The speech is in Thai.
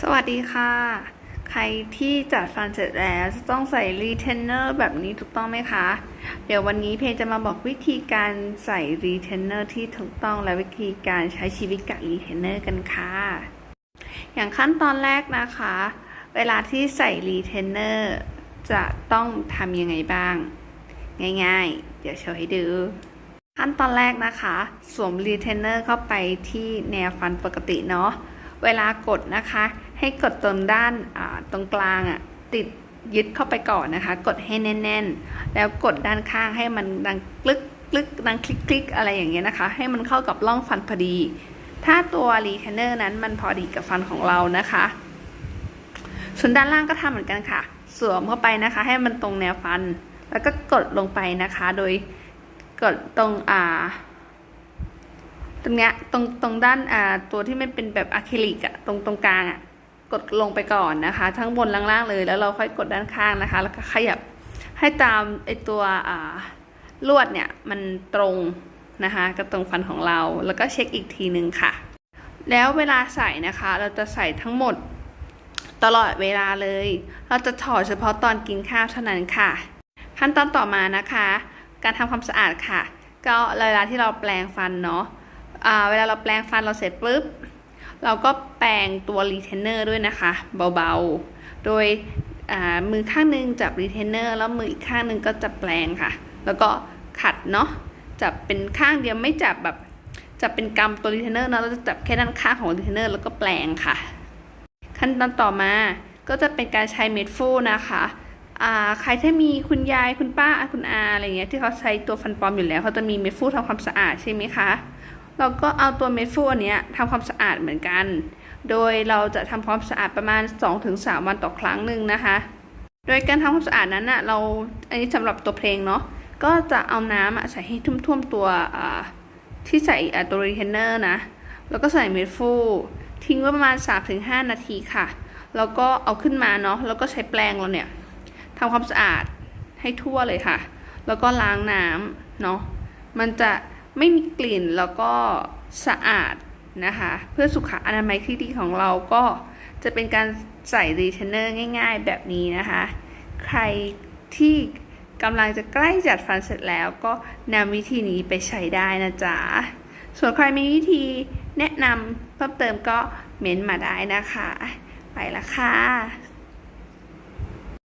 สวัสดีค่ะ ใครที่จัดฟันเสร็จแล้วจะต้องใส่รีเทนเนอร์แบบนี้ถูกต้องไหมคะ เดี๋ยววันนี้เพจจะมาบอกวิธีการใส่รีเทนเนอร์ที่ถูกต้องและวิธีการใช้ชีวิตกับรีเทนเนอร์กันค่ะ อย่างขั้นตอนแรกนะคะ เวลาที่ใส่รีเทนเนอร์จะต้องทำยังไงบ้าง ง่ายๆ เดี๋ยวโชว์ให้ดูขั้นตอนแรกนะคะ สวมรีเทนเนอร์เข้าไปที่แนวฟันปกติเนาะ เวลากดนะคะ ให้กดตรงด้านตรงกลางอะ่ะติดยึดเข้าไปก่อนนะคะ กดให้แน่น ๆ แล้วกดด้านข้างให้มันดังกลึกกลึกดังคลิกคลิกอะไรอย่างเงี้ยนะคะ ให้มันเข้ากับร่องฟันพอดี ถ้าตัวรีเทนเนอร์นั้นมันพอดีกับฟันของเรานะคะ ส่วนด้านล่างก็ทำเหมือนกันค่ะ สวมเข้าไปนะคะ ให้มันตรงแนวฟัน แล้วก็กดลงไปนะคะ โดยกดตรงอ่า ตรงเนี้ยตรงตรงด้านอ่าตัวที่ไม่เป็นแบบอะคริลิกอะตรงตรงกลางอะกดลงไปก่อนนะคะทั้งบนล่างๆเลยแล้วเราค่อยกดด้านข้างนะคะ แล้วก็ขยับให้ตามไอตัวอ่าลวดเนี่ยมันตรงนะคะกับตรงฟันของเราแล้วก็เช็คอีกทีหนึ่งค่ะ แล้วเวลาใส่นะคะ เราจะใส่ทั้งหมดตลอดเวลาเลย เราจะถอดเฉพาะตอนกินข้าวเท่านั้นค่ะ ขั้นตอนต่อมานะคะ การทำความสะอาดค่ะ ก็เวลาที่เราแปลงฟันเนาะ เวลาเราแปลงฟันเราเสร็จปุ๊บ เราก็แปรงตัวรีเทนเนอร์ด้วยนะคะ เบาๆ โดยมือข้างหนึงจับรีเทนเนอร์แล้วมืออีกข้างหนึงก็จะแปลงค่ะ แล้วก็ขัดเนาะจับเป็นข้างเดียวไม่จับแบบจับเป็นกำตัวรีเทนเนอร์นะเราจะจับแค่ด้านข้างของรีเทนเนอร์แล้วก็แปลงค่ะ ขั้นตอนต่อมาก็จะเป็นการใช้เม็ดฟูนะคะใครที่มีคุณยายคุณป้าคุณอาอะไรเงี้ยที่เขาใช้ตัวฟันปลอมอยู่แล้วเขาจะมีเม็ดฟูทำความสะอาดใช่ไหมคะ เราก็เอาตัวเม็ดฟูอันนี้ทำความสะอาดเหมือนกัน โดยเราจะทำความสะอาดประมาณ 2-3 วันต่อครั้งหนึ่งนะคะ โดยการทำความสะอาดนั้นอะเราอันนี้สำหรับตัวเพลงเนาะก็จะเอาน้ำอะใส่ให้ท่วมๆตัวที่ใส่ตัวรีเทนเนอร์นะ แล้วก็ใส่เม็ดฟูทิ้งไว้ประมาณ 3-5 นาทีค่ะ แล้วก็เอาขึ้นมาเนาะ แล้วก็ใช้แปรงเราเนี่ยทำความสะอาดให้ทั่วเลยค่ะ แล้วก็ล้างน้ำเนาะ มันจะ ไม่มีกลิ่นแล้วก็สะอาดนะคะ เพื่อสุขอนามัยที่ดีของเราก็จะเป็นการใส่รีเทนเนอร์ง่ายๆแบบนี้นะคะ ใครที่กำลังจะใกล้จัดฟันเสร็จแล้วก็นำวิธีนี้ไปใช้ได้นะจ๊ะ ส่วนใครมีวิธีแนะนำเพิ่มเติมก็เม้นต์มาได้นะคะ ไปละค่ะ